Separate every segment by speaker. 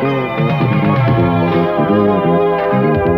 Speaker 1: Thank you.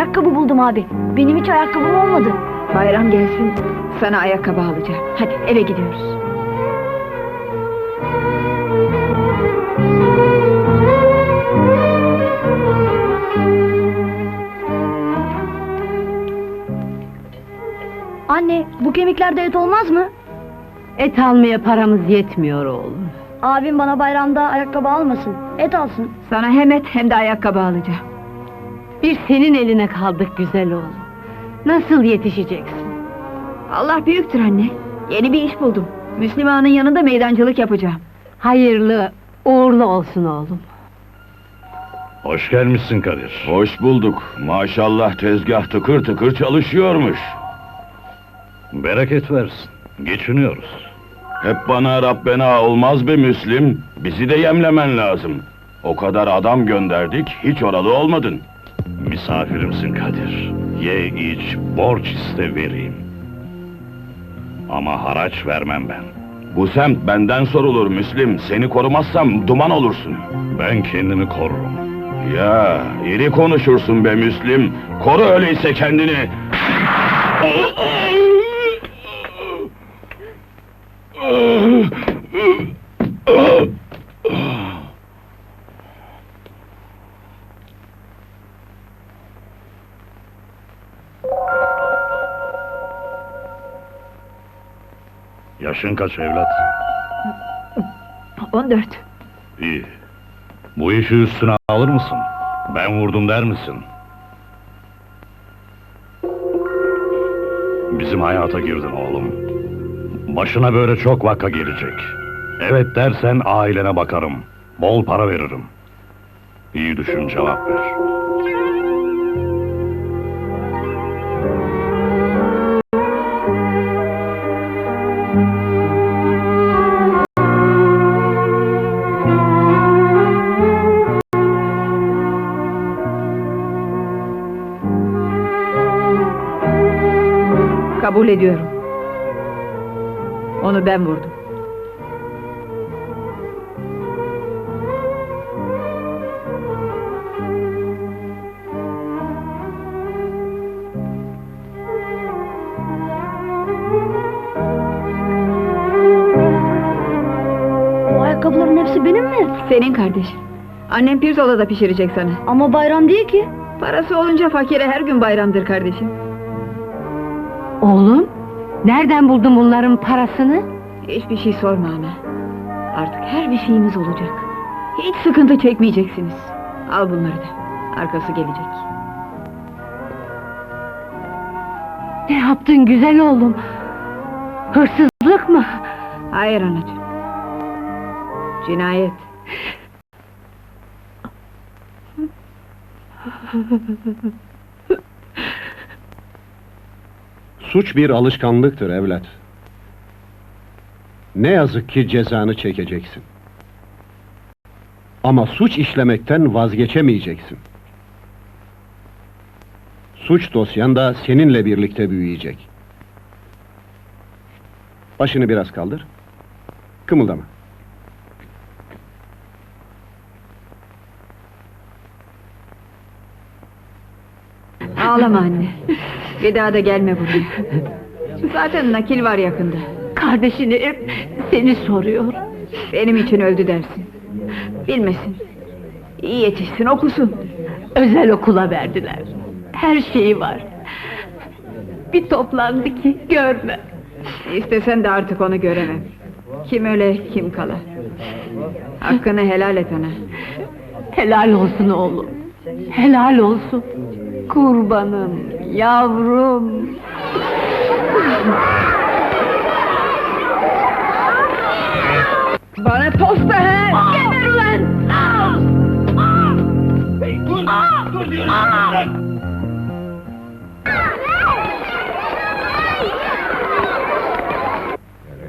Speaker 1: Ayakkabı buldum abi. Benim hiç ayakkabım olmadı.
Speaker 2: Bayram gelsin, sana ayakkabı alacağım. Hadi eve gidiyoruz.
Speaker 1: Anne, bu kemiklerde et olmaz mı?
Speaker 3: Et almaya paramız yetmiyor oğlum.
Speaker 1: Abim bana bayramda ayakkabı almasın. Et alsın.
Speaker 2: Sana hem et hem de ayakkabı alacağım.
Speaker 3: Bir senin eline kaldık güzel oğlum. Nasıl yetişeceksin?
Speaker 2: Allah büyüktür anne. Yeni bir iş buldum. Müslümanın yanında meydancılık yapacağım.
Speaker 3: Hayırlı, uğurlu olsun oğlum.
Speaker 4: Hoş gelmişsin Kadir.
Speaker 5: Hoş bulduk. Maşallah tezgah tıkır tıkır çalışıyormuş.
Speaker 4: Bereket versin. Geçiniyoruz.
Speaker 5: Hep bana Rabbena olmaz be Müslim. Bizi de yemlemen lazım. O kadar adam gönderdik, hiç oralı olmadın.
Speaker 4: Misafirimsin Kadir. Ye iç, borç iste vereyim. Ama haraç vermem ben.
Speaker 5: Bu semt benden sorulur Müslim. Seni korumazsam duman olursun.
Speaker 4: Ben kendimi korurum.
Speaker 5: Ya, iri konuşursun be Müslim. Koru öyleyse kendini.
Speaker 4: Yaşın kaç evlat?
Speaker 2: 14.
Speaker 4: İyi. Bu işi üstüne alır mısın? Ben vurdum der misin? Bizim hayata girdin oğlum. Başına böyle çok vaka gelecek. Evet dersen ailene bakarım. Bol para veririm. İyi düşün cevap ver.
Speaker 2: Kabul ediyorum. Onu ben vurdum.
Speaker 1: Bu ayakkabıların hepsi benim mi?
Speaker 2: Senin kardeş. Annem pirzolada pişirecek sana.
Speaker 1: Ama bayram değil ki.
Speaker 2: Parası olunca fakire her gün bayramdır kardeşim.
Speaker 3: Oğlum, nereden buldun bunların parasını?
Speaker 2: Hiçbir şey sorma ana. Artık her bir şeyimiz olacak. Hiç sıkıntı çekmeyeceksiniz. Al bunları da. Arkası gelecek.
Speaker 3: Ne yaptın güzel oğlum? Hırsızlık mı?
Speaker 2: Hayır anacığım. Cinayet.
Speaker 6: Suç bir alışkanlıktır evlat. Ne yazık ki cezanı çekeceksin. Ama suç işlemekten vazgeçemeyeceksin. Suç dosyan da seninle birlikte büyüyecek. Başını biraz kaldır. Kımıldama.
Speaker 2: Ağlama anne. Bir daha da gelme buraya. Zaten nakil var yakında.
Speaker 3: Kardeşini hep seni soruyor.
Speaker 2: Benim için öldü dersin. Bilmesin. İyi yetişsin, okusun.
Speaker 3: Özel okula verdiler. Her şeyi var. Bir toplandı ki görme.
Speaker 2: İstesen de artık onu göremem. Kim öle, kim kala. Hakkını helal et ana.
Speaker 3: Helal olsun oğlum. Helal olsun. Kurbanım, yavrum.
Speaker 2: Bana tosta he! Geber ulan!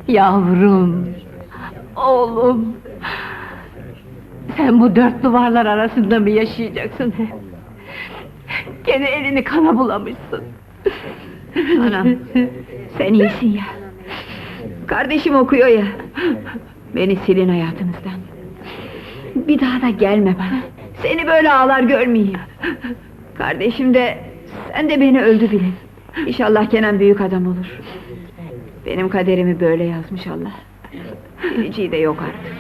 Speaker 3: Yavrum. Oğlum. Sen bu dört duvarlar arasında mı yaşayacaksın hep? Gene elini kana bulamışsın.
Speaker 2: Anam, sen iyisin ya. Kardeşim okuyor ya. Beni silin hayatınızdan. Bir daha da gelme bana. Seni böyle ağlar görmeyeyim. Kardeşim de, sen de beni öldü bilin. İnşallah Kenan büyük adam olur. Benim kaderimi böyle yazmış Allah. Sileceği de yok artık.